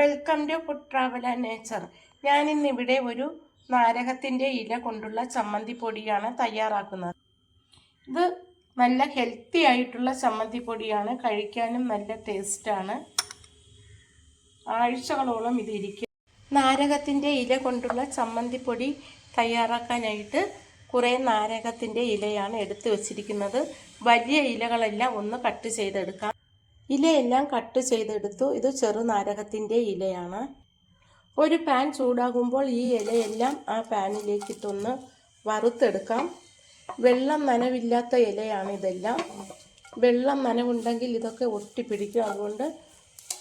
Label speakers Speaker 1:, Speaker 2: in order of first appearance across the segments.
Speaker 1: Welcome to food travel and nature. ഞാനിന്നിവിടെ ഒരു നാരകത്തിന്റെ ഇല കൊണ്ടുള്ള ചമ്മന്തി പൊടിയാണ് തയ്യാറാക്കുന്നത്. ഇത് നല്ല ഹെൽത്തി ആയിട്ടുള്ള ചമ്മന്തി പൊടിയാണ് കഴിക്കാനും നല്ല ടേസ്റ്റാണ് ആഴ്ചകളോളം ഇതിരിക്കും നാരകത്തിന്റെ ഇല കൊണ്ടുള്ള ചമ്മന്തി പൊടി തയ്യാറാക്കാനായിട്ട് കുറേ നാരകത്തിന്റെ ഇലയാണ് എടുത്തു വച്ചിരിക്കുന്നത്. വലിയ ഇലകളെല്ലാം ഒന്ന് കട്ട് ചെയ്തെടുക്കാം. ഇലയെല്ലാം കട്ട് ചെയ്തെടുത്തു. ഇത് ചെറുനാരകത്തിന്റെ ഇലയാണ്. ഒരു പാൻ ചൂടാകുമ്പോൾ ഈ ഇലയെല്ലാം ആ പാനിലേക്കിട്ടൊന്ന് വറുത്തെടുക്കാം. വെള്ളം നനവില്ലാത്ത ഇലയാണ് ഇതെല്ലാം. വെള്ളം നനവുണ്ടെങ്കിൽ ഇതൊക്കെ ഒട്ടിപ്പിടിക്കും അതുകൊണ്ട്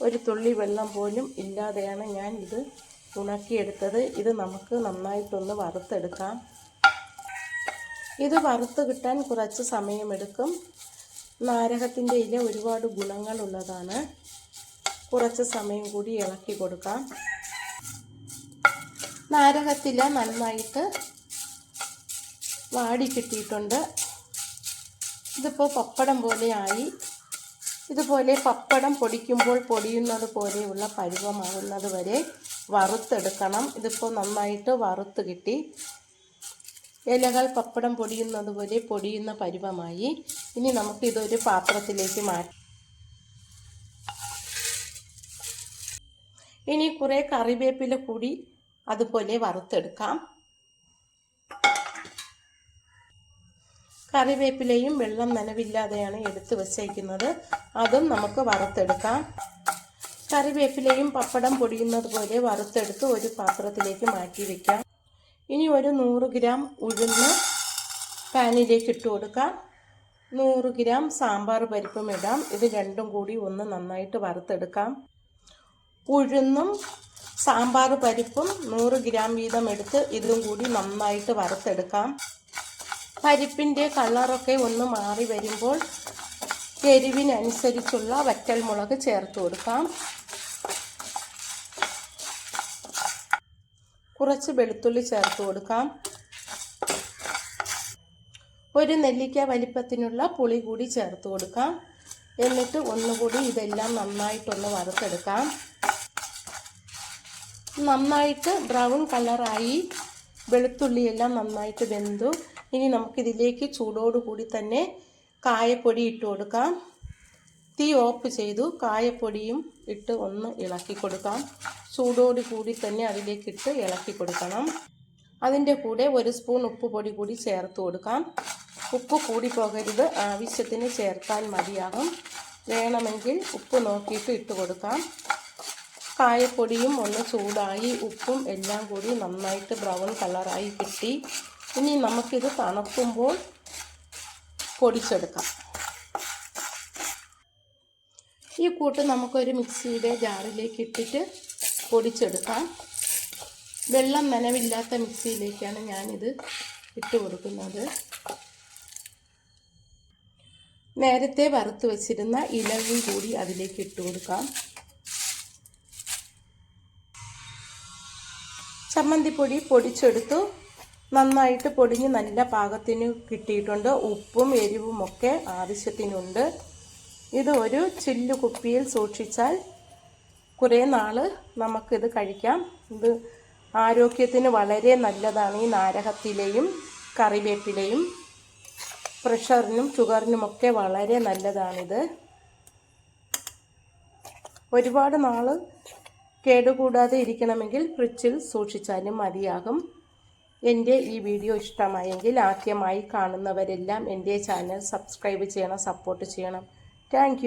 Speaker 1: ഒരു തുള്ളി വെള്ളം പോലും ഇല്ലാതെയാണ് ഞാൻ ഇത് ഉണക്കിയെടുത്തത്. ഇത് നമുക്ക് നന്നായിട്ടൊന്ന് വറുത്തെടുക്കാം. ഇത് വറുത്ത് കിട്ടാൻ കുറച്ച് സമയമെടുക്കും. നാരകത്തിന്റെ ഇല ഒരുപാട് ഗുണങ്ങളുള്ളതാണ്. കുറച്ച് സമയം കൂടി ഇളക്കി കൊടുക്കാം. നാരകത്തില നന്നായിട്ട് വാടി കിട്ടിയിട്ടുണ്ട്. ഇതിപ്പോൾ പപ്പടം പോലെയായി. ഇതുപോലെ പപ്പടം പൊടിക്കുമ്പോൾ പൊടിയുന്നത് പോലെയുള്ള പരുവമാകുന്നത് വരെ വറുത്തെടുക്കണം. ഇതിപ്പോൾ നന്നായിട്ട് വറുത്ത് കിട്ടി. ഇലകൾ പപ്പടം പൊടിയുന്നത് പോലെ പൊടിയുന്ന പരുവമായി. ഇനി നമുക്ക് ഇതൊരു പാത്രത്തിലേക്ക് മാറ്റി. ഇനി കുറേ കറിവേപ്പില കൂടി അതുപോലെ വറുത്തെടുക്കാം. കറിവേപ്പിലയും വെള്ളം നനവില്ലാതെയാണ് എടുത്ത് വച്ചേക്കുന്നത്. അതും നമുക്ക് വറുത്തെടുക്കാം. കറിവേപ്പിലയും പപ്പടം പൊടിയുന്നത് പോലെ വറുത്തെടുത്ത് ഒരു പാത്രത്തിലേക്ക് മാറ്റി വെക്കാം. ഇനി ഒരു നൂറ് ഗ്രാം ഉഴുന്ന് പാനിലേക്ക് ഇട്ട് കൊടുക്കാം. നൂറ് ഗ്രാം സാമ്പാർ പരിപ്പും ഇടാം. ഇത് രണ്ടും കൂടി ഒന്ന് നന്നായിട്ട് വറുത്തെടുക്കാം. ഉഴുന്നും സാമ്പാർ പരിപ്പും നൂറ് ഗ്രാം വീതം എടുത്ത് ഇതും കൂടി നന്നായിട്ട് വറുത്തെടുക്കാം. പരിപ്പിന്റെ കളറൊക്കെ ഒന്ന് മാറി വരുമ്പോൾ എരിവിനനുസരിച്ചുള്ള വറ്റൽമുളക് ചേർത്ത് കൊടുക്കാം. കുറച്ച് വെളുത്തുള്ളി ചേർത്ത് കൊടുക്കാം. ഒരു നെല്ലിക്ക വലിപ്പത്തിനുള്ള പുളി കൂടി ചേർത്ത് കൊടുക്കാം. എന്നിട്ട് ഒന്നുകൂടി ഇതെല്ലാം നന്നായിട്ടൊന്ന് വറുത്തെടുക്കാം. നന്നായിട്ട് ബ്രൗൺ കളറായി വെളുത്തുള്ളിയെല്ലാം നന്നായിട്ട് വെന്തു. ഇനി നമുക്കിതിലേക്ക് ചൂടോടുകൂടി തന്നെ കായപ്പൊടി ഇട്ട് കൊടുക്കാം. തീ ഓഫ് ചെയ്തു. കായപ്പൊടിയും ഇട്ട് ഒന്ന് ഇളക്കി കൊടുക്കാം. ചൂടോട് കൂടി തന്നെ അതിലേക്കിട്ട് ഇളക്കി കൊടുക്കണം. അതിന്റെ കൂടെ ഒരു സ്പൂൺ ഉപ്പ് പൊടി കൂടി ചേർത്ത് കൊടുക്കാം. ഉപ്പ് കൂടി പോകരുത്. ആവശ്യത്തിന് ചേർത്താൽ മതിയാകും. വേണമെങ്കിൽ ഉപ്പ് നോക്കിയിട്ട് ഇട്ട് കൊടുക്കാം. കായപ്പൊടിയും ഒന്ന് ചൂടായി ഉപ്പും എല്ലാം കൂടി നന്നായിട്ട് ബ്രൗൺ കളറായി കിട്ടി. ഇനി നമുക്കിത് തണുക്കുമ്പോൾ പൊടിച്ചെടുക്കാം. ഈ കൂട്ട് നമുക്കൊരു മിക്സിയുടെ ജാറിലേക്ക് ഇട്ടിട്ട് പൊടിച്ചെടുക്കാം. വെള്ളം നനവില്ലാത്ത മിക്സിയിലേക്കാണ് ഞാനിത് ഇട്ട് കൊടുക്കുന്നത്. നേരത്തെ വറുത്ത് വച്ചിരുന്ന ഇലവും കൂടി അതിലേക്ക് ഇട്ട് കൊടുക്കാം. ചമ്മന്തിപ്പൊടി പൊടിച്ചെടുത്തു. നന്നായിട്ട് പൊടിഞ്ഞ് നല്ല പാകത്തിന് കിട്ടിയിട്ടുണ്ട്. ഉപ്പും എരിവും ഒക്കെ ആവശ്യത്തിനുണ്ട്. ഇത് ഒരു ചില്ലു കുപ്പിയിൽ സൂക്ഷിച്ചാൽ കുറേ നാൾ നമുക്കിത് കഴിക്കാം. ഇത് ആരോഗ്യത്തിന് വളരെ നല്ലതാണ്. ഈ നാരകത്തിലെയും കറിവേപ്പിലയും പ്രഷറിനും ഷുഗറിനുമൊക്കെ വളരെ നല്ലതാണിത്. ഒരുപാട് നാൾ കേടുകൂടാതെ ഇരിക്കണമെങ്കിൽ ഫ്രിഡ്ജിൽ സൂക്ഷിച്ചാലും മതിയാകും. എന്റെ ഈ വീഡിയോ ഇഷ്ടമായെങ്കിൽ ആദ്യമായി കാണുന്നവരെല്ലാം എന്റെ ചാനൽ സബ്സ്ക്രൈബ് ചെയ്യണം സപ്പോർട്ട് ചെയ്യണം. താങ്ക്